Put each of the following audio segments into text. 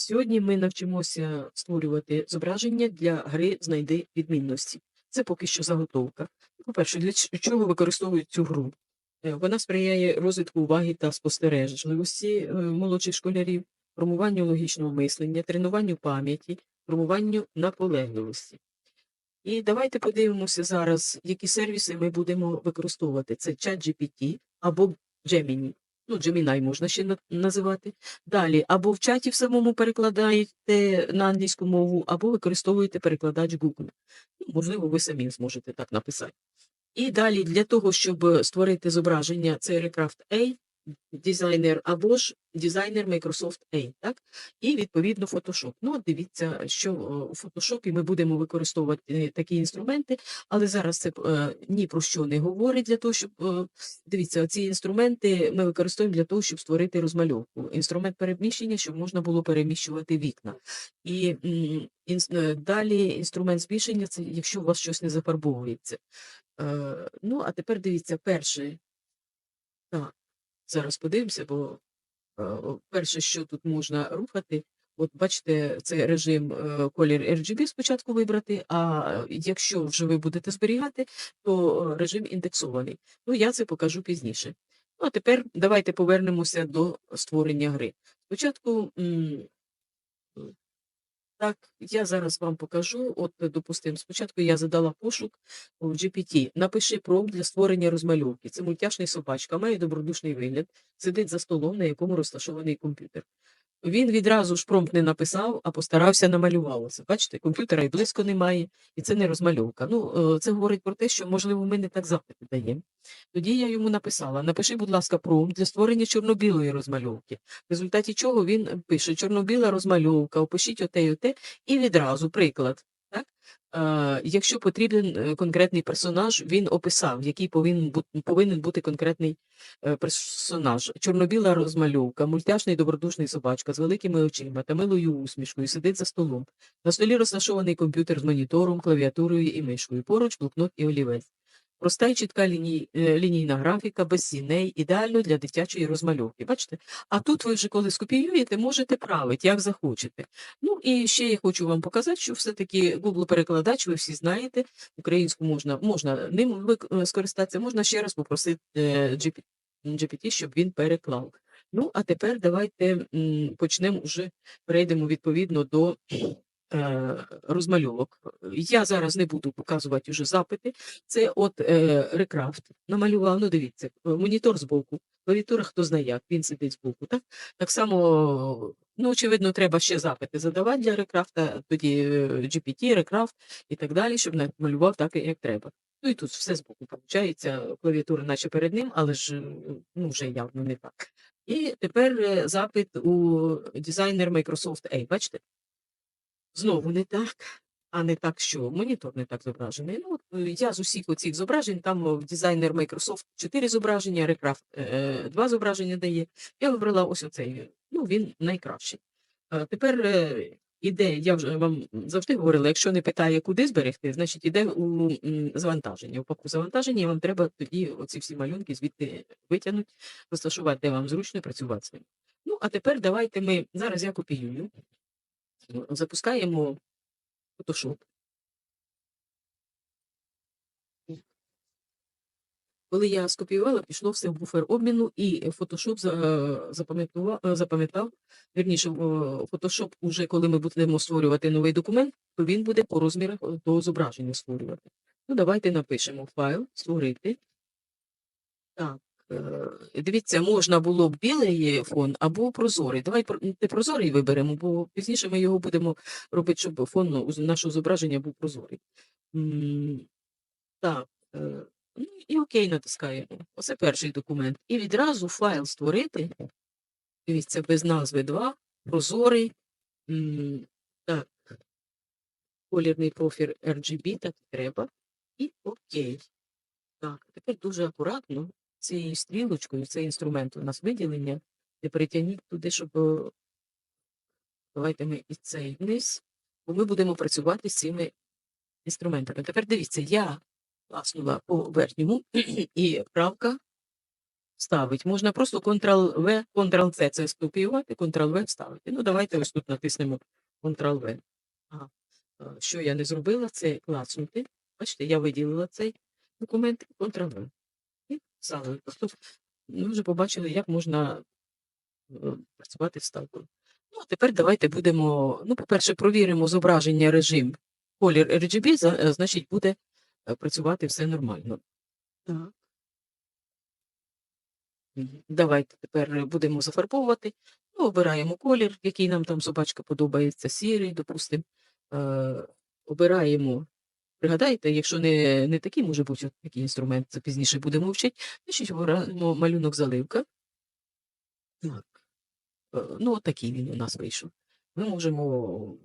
Сьогодні ми навчимося створювати зображення для гри Знайди відмінності. Це поки що заготовка. По-перше, для чого використовують цю гру? Е, Вона сприяє розвитку уваги та спостережливості е, молодших школярів, формуванню логічного мислення, тренуванню пам'яті, формуванню наполегливості. І давайте подивимося зараз, які сервіси ми будемо використовувати. Це ChatGPT або Gemini. Ну, Gemini можна ще називати. Далі, або в чаті в самому перекладаєте на англійську мову, або використовуєте перекладач Google. Ну, можливо, ви самі зможете так написати. І далі для того, щоб е, створити зображення, це Recraft A, дизайнер або ж дизайнер Microsoft A, так? І відповідно Photoshop. Ну, дивіться, що е, у Photoshop ми будемо використовувати е, такі інструменти, але зараз це е, ні про що не говорить для того, щоб дивіться, ці інструменти ми використовуємо для того, щоб створити розмальовку. Інструмент переміщення, щоб можна було переміщувати вікна. І далі інструмент збільшення це якщо у вас щось не зафарбовується. Ну, а тепер дивіться, перше. Так, зараз подивимося, бо е, перше, що тут можна рухати, от бачите, це режим е, колір RGB спочатку вибрати, а якщо вже ви будете зберігати, то е, режим індексований. Ну, я це покажу пізніше. Ну, а тепер давайте повернемося до створення гри. Спочатку, так, я зараз вам покажу. От, допустимо, спочатку я задала пошук у GPT. Напиши промпт для створення розмальовки. Це мультяшний собачка, має добродушний вигляд, сидить за столом, на якому розташований комп'ютер. Він відразу ж промпт не написав, а постарався намалювалося. Бачите, комп'ютера і близько немає, і це не розмальовка. Ну, е, це говорить про те, що, можливо, ми не так запити даємо. Тоді я йому написала: напиши, будь ласка, промпт для створення чорно-білої розмальовки. В результаті чого він пише чорно-біла розмальовка, опишіть оте і оте, і відразу приклад. Так? Е, якщо потрібен е, конкретний персонаж, він описав, який повинен повинен бути конкретний е, персонаж. Чорно-біла розмальовка, мультяшний добродушний собачка з великими очима та милою усмішкою сидить за столом. На столі розташований комп'ютер з монітором, клавіатурою і мишкою. Поруч блокнот і олівець. Проста і чітка ліній, е, лінійна графіка, без сіней, ідеально для дитячої розмальовки. Бачите? А тут ви вже коли скопіюєте, можете правити, як захочете. Ну і ще я хочу вам показати, що все-таки Google перекладач, ви всі знаєте, українську можна, можна ним е, скористатися, можна ще раз попросити е, GPT, щоб він переклав. Ну, а тепер давайте почнемо вже, перейдемо відповідно до розмальовок. Я зараз не буду показувати вже запити. Це от е, Рекрафт намалював, ну дивіться, е, монітор збоку, клавіатура, хто знає як, він сидить збоку. Так, так само, ну, очевидно, треба ще запити задавати для Рекрафта, тоді е, GPT, Рекрафт і так далі, щоб намалював так, як треба. Ну і тут все збоку виходить, клавіатура наче перед ним, але ж е, ну, вже явно не так. І тепер е, запит у дизайнер Microsoft A, бачите? Знову не так, а не так, що монітор не так зображений. Ну, от, е, я з усіх оцих зображень, там дизайнер Microsoft 4 зображення, Recraft 2 зображення дає. Я вибрала ось оцей. Ну, він найкращий. Е, Тепер е, іде, я вже вам завжди говорила, якщо не питає, куди зберегти, значить іде у завантаження. У папку завантаження, і вам треба тоді оці всі малюнки звідти витягнути, розташувати, де вам зручно працювати з ним. Ну, а тепер давайте ми, зараз я копіюю, запускаємо Photoshop. Коли я скопіювала, пішло все в буфер обміну, і Photoshop за- е, запам'ятав, вірніше, е, Photoshop уже коли ми будемо створювати новий документ, то він буде по розмірах е, того зображення створювати. Ну, давайте напишемо файл, створити. Так, е, дивіться, можна було б білий фон або прозорий. Давай не прозорий виберемо, бо пізніше ми його будемо робити, щоб фон ну, нашого зображення був прозорий. Так, е, ну і окей натискаємо. Оце перший документ. І відразу файл створити. Дивіться, без назви 2, прозорий. Так, колірний профіль RGB, так треба. І окей. Так, тепер дуже акуратно цією стрілочкою, цей інструмент у нас виділення, не перетягніть туди, щоб. е, Давайте ми і цей вниз, бо ми будемо працювати з цими інструментами. Тепер дивіться, я класнула по верхньому, і правка вставити. Можна просто Ctrl-V, Ctrl-C це скопіювати, Ctrl-V вставити. Ну, давайте ось тут натиснемо Ctrl-V. Ага. Е, Що я не зробила, це клацнути. Бачите, я виділила цей документ, Ctrl-V. Тобто ми вже побачили, як можна е, працювати з ставкою. Ну, а тепер давайте будемо, ну, по-перше, провіримо зображення режим. Колір RGB, е, значить, буде е, працювати все нормально. Так. Давайте тепер будемо зафарбовувати. Ну, обираємо колір, який нам там собачка подобається, сірий, допустимо. Обираємо, пригадаєте, якщо не, не такий може бути такий інструмент, це пізніше будемо вчити, значить обираємо малюнок заливка. Так. Е, ну, от такий він у нас вийшов. Ми можемо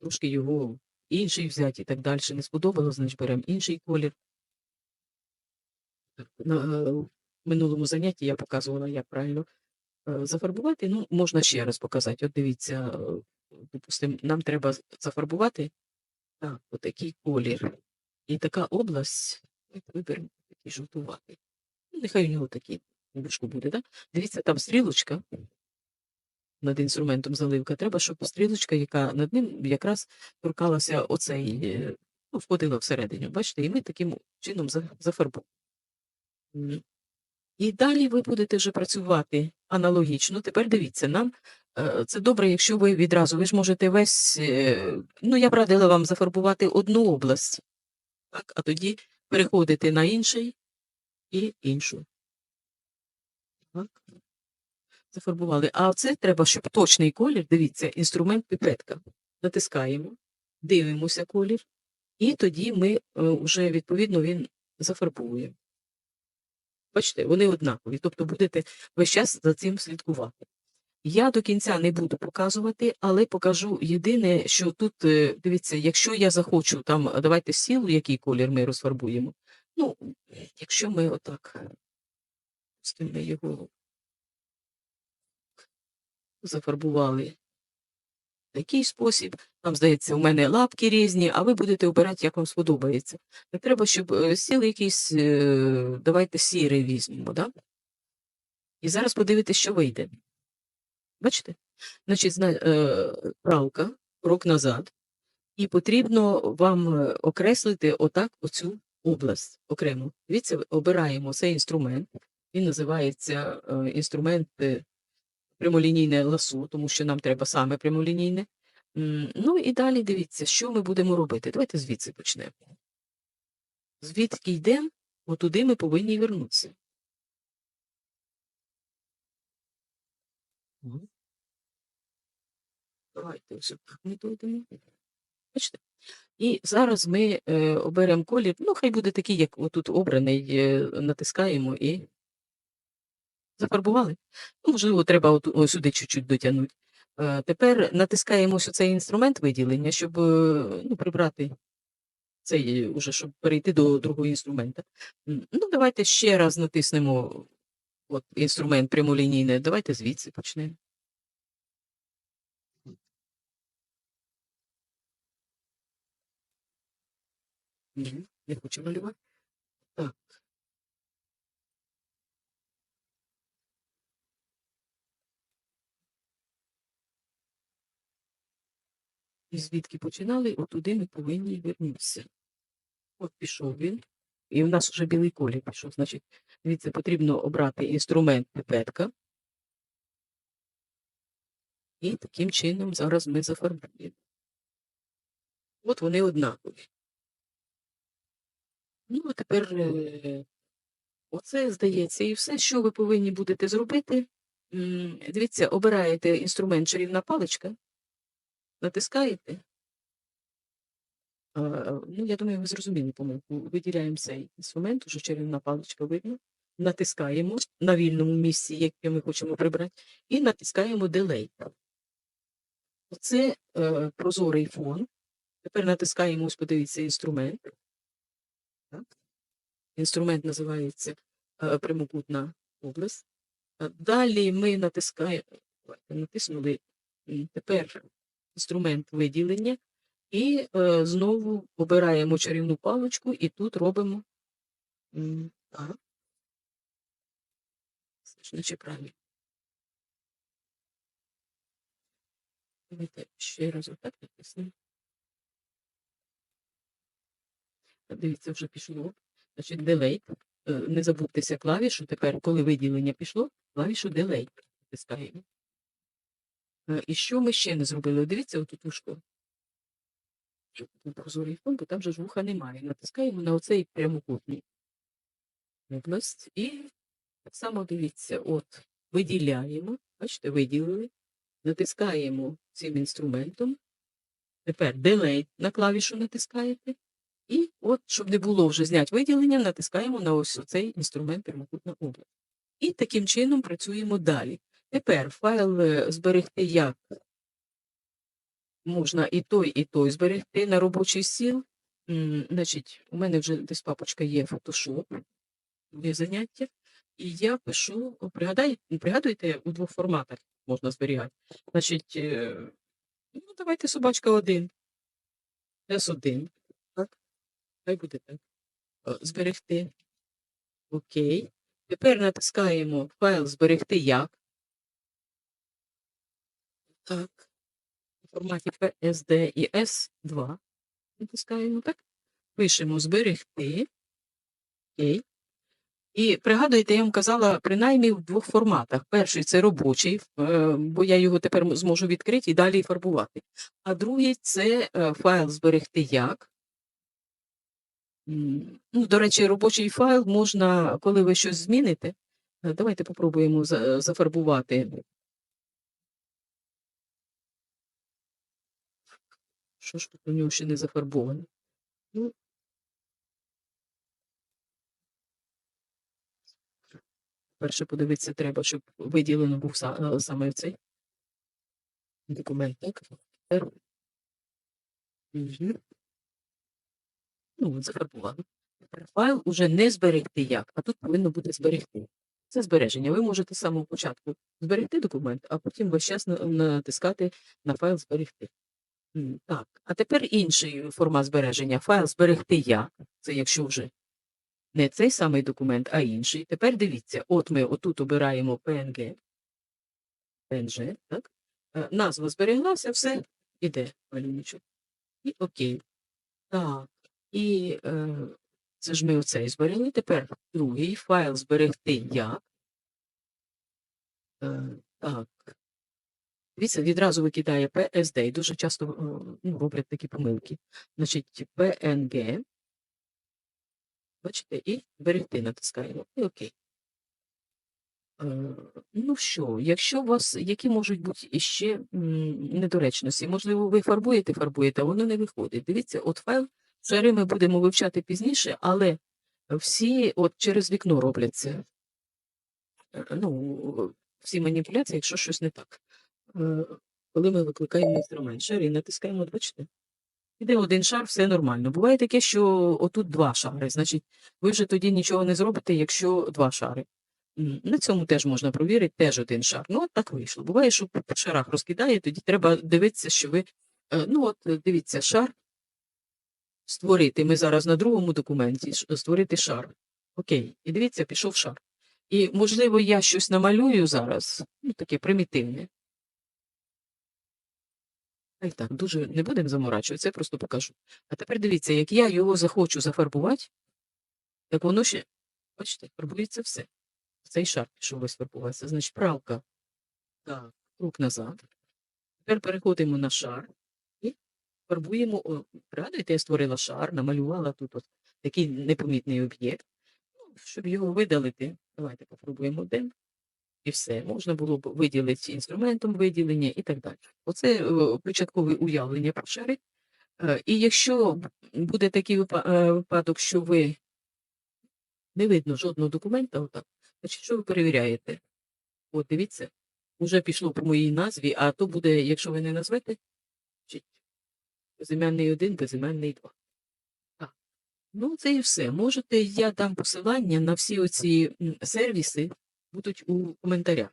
трошки його інший взяти і так далі. Не сподобалось, значить беремо інший колір. На е, минулому занятті я показувала, як правильно е, зафарбувати. Ну, можна ще раз показати. От дивіться, допустимо, нам треба зафарбувати так, отакий колір. І така область, виберемо такий жовтуватий. Ну, нехай у нього такий вишку буде, так? Дивіться, там стрілочка над інструментом заливка. Треба, щоб стрілочка, яка над ним якраз торкалася оцей, е, ну, входила всередину. Бачите, і ми таким чином зафарбуємо. І далі ви будете вже працювати аналогічно. Тепер дивіться, нам це добре, якщо ви відразу, ви ж можете весь, е, ну я б радила вам зафарбувати одну область, так, а тоді переходити на інший і іншу. Так. Зафарбували. А це треба, щоб точний колір, дивіться, інструмент піпетка. Натискаємо, дивимося колір, і тоді ми е, вже відповідно він зафарбує. Бачите, вони однакові, тобто будете весь час за цим слідкувати. Я до кінця не буду показувати, але покажу єдине, що тут, е, дивіться, якщо я захочу, там, давайте сілу, який колір ми розфарбуємо. Ну, якщо ми отак пустимо його зафарбували в такий спосіб. Там, здається, у мене лапки різні, а ви будете обирати, як вам сподобається. Не треба, щоб е, сіли якийсь, е, давайте сірий візьмемо, да? І зараз подивитися, що вийде. Бачите? Значить, зна- е, правка, крок назад, і потрібно вам е, окреслити отак оцю область окремо. Дивіться, обираємо цей інструмент. Він називається е, інструмент прямолінійне ласо, тому що нам треба саме прямолінійне. Ну і далі дивіться, що ми будемо робити. Давайте звідси почнемо. Звідки йдемо, отуди ми повинні вернутися. Мгм. Давайте ми дойдемо. Бачите? І зараз ми е, оберемо колір, ну хай буде такий, як отут обраний, е, натискаємо і зафарбували. Ну, можливо, треба от, сюди чуть-чуть дотягнути. Е, тепер натискаємо ось цей інструмент виділення, щоб е, ну, прибрати цей, уже, щоб перейти до другого інструмента. Ну, давайте ще раз натиснемо от, інструмент прямолінійний. Давайте звідси почнемо. Ні, не хочу малювати. Так. І звідки починали, отуди ми повинні вернутися. От пішов він. І в нас вже білий колір пішов. Значить, дивіться, потрібно обрати інструмент пипетка. І таким чином зараз ми зафарбуємо. От вони однакові. Ну, а тепер е, оце здається і все, що ви повинні будете зробити. Дивіться, обираєте інструмент чарівна паличка, натискаєте. А, ну, я думаю, ви зрозуміли помилку. Виділяємо цей інструмент, уже чарівна паличка видно. Натискаємо на вільному місці, яке ми хочемо прибрати, і натискаємо Delay. Оце е, прозорий фон. Тепер натискаємо, ось подивіться, інструмент. Так. Інструмент називається е, прямокутна область. Е, Далі ми натискаємо, натиснули тепер інструмент виділення. І е, знову обираємо чарівну паличку і тут робимо так. Чи правильно? Давайте ще раз отак натиснемо. Дивіться, вже пішло. Значить, delete. Е, Не забудьтеся клавішу. Тепер, коли виділення пішло, клавішу delete натискаємо. Е, І що ми ще не зробили? Дивіться, отут ушко. Щоб був прозорий фон, бо там же ж вуха немає. Натискаємо на оцей прямокутний область. І так само дивіться, от виділяємо. Бачите, виділили. Натискаємо цим інструментом. Тепер Delete на клавішу натискаєте. І от, щоб не було вже знять виділення, натискаємо на ось цей інструмент прямокутна область. І таким чином працюємо далі. Тепер файл е, зберегти як можна і той, і той зберегти на робочий стіл. Значить, у мене вже десь папочка є Photoshop, є заняття. І я пишу, пригадай- пригадуєте, у двох форматах можна зберігати. Значить, е, ну, давайте собачка 1. S1. Так? Хай буде так. Е, Зберегти. Окей. Тепер натискаємо файл зберегти як. Так. Форматі PSD і S2. Натискаємо так. Пишемо зберегти. Окей. І пригадуєте, я вам казала, принаймні в двох форматах. Перший це робочий, е, бо я його тепер зможу відкрити і далі фарбувати. А другий це е, файл зберегти як. Ну, до речі, робочий файл можна, коли ви щось зміните. е, Давайте попробуємо зафарбувати. Що ж тут у нього ще не зафарбовано? Ну, перше подивитися треба, щоб виділено був е, саме цей документ. Так? Мгм. Ну, от зафарбували. Тепер файл уже не зберегти як, а тут повинно бути зберегти. Це збереження. Ви можете з самого початку зберегти документ, а потім весь час натискати на файл зберегти. Так, а тепер інший формат збереження. Файл зберегти як. Це якщо вже не цей самий документ, а інший. Тепер дивіться, от ми отут обираємо PNG, PNG, так? Е, Назва збереглася, все, іде малюночок. І окей. Так, і е, це ж ми оцей зберегли. Тепер другий файл зберегти як. Е, так. Відразу викидає PSD, і дуже часто е, ну, роблять такі помилки. Значить, PNG. Бачите, і зберегти натискаємо. І окей. Е, Ну що, якщо у вас які можуть бути іще недоречності, можливо, ви фарбуєте, фарбуєте, а воно не виходить. Дивіться, от файл шари ми будемо вивчати пізніше, але всі от через вікно робляться. Е, Ну, всі маніпуляції, якщо щось не так. Е, Коли ми викликаємо інструмент, шари натискаємо, бачите? Іде один шар, все нормально. Буває таке, що отут два шари. Значить, ви вже тоді нічого не зробите, якщо два шари. На цьому теж можна провірити, теж один шар. Ну, от так вийшло. Буває, що по шарах розкидає, тоді треба дивитися, що ви. е, Ну, от дивіться, шар. Створити. Ми зараз на другому документі створити шар. Окей. І дивіться, пішов шар. І, можливо, я щось намалюю зараз, ну, таке примітивне. А й так, дуже не будемо заморачуватися, я просто покажу. А тепер дивіться, як я його захочу зафарбувати, так воно ще, бачите, фарбується все. Цей шар пішов фарбуватися. Значить, правка. Так, рук назад. Тепер переходимо на шар і фарбуємо. О, Пригадуєте, я створила шар, намалювала тут от такий непомітний об'єкт. Ну, щоб його видалити, давайте попробуємо де. І все. Можна було б виділити інструментом виділення і так далі. Оце е, початкове уявлення про. Е, І якщо буде такий е, випадок, що ви не видно жодного документа, отак, значить, що ви перевіряєте? От дивіться, вже пішло по моїй назві, а то буде, якщо ви не назвете, значить, безіменний один, безіменний два. Ну, це і все. Можете, я дам посилання на всі оці сервіси, будуть у коментарях.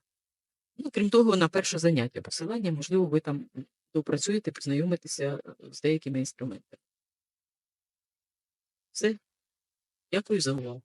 Ну, крім того, на перше заняття посилання, можливо, ви там допрацюєте, познайомитеся е, з деякими інструментами. Все. Дякую за увагу.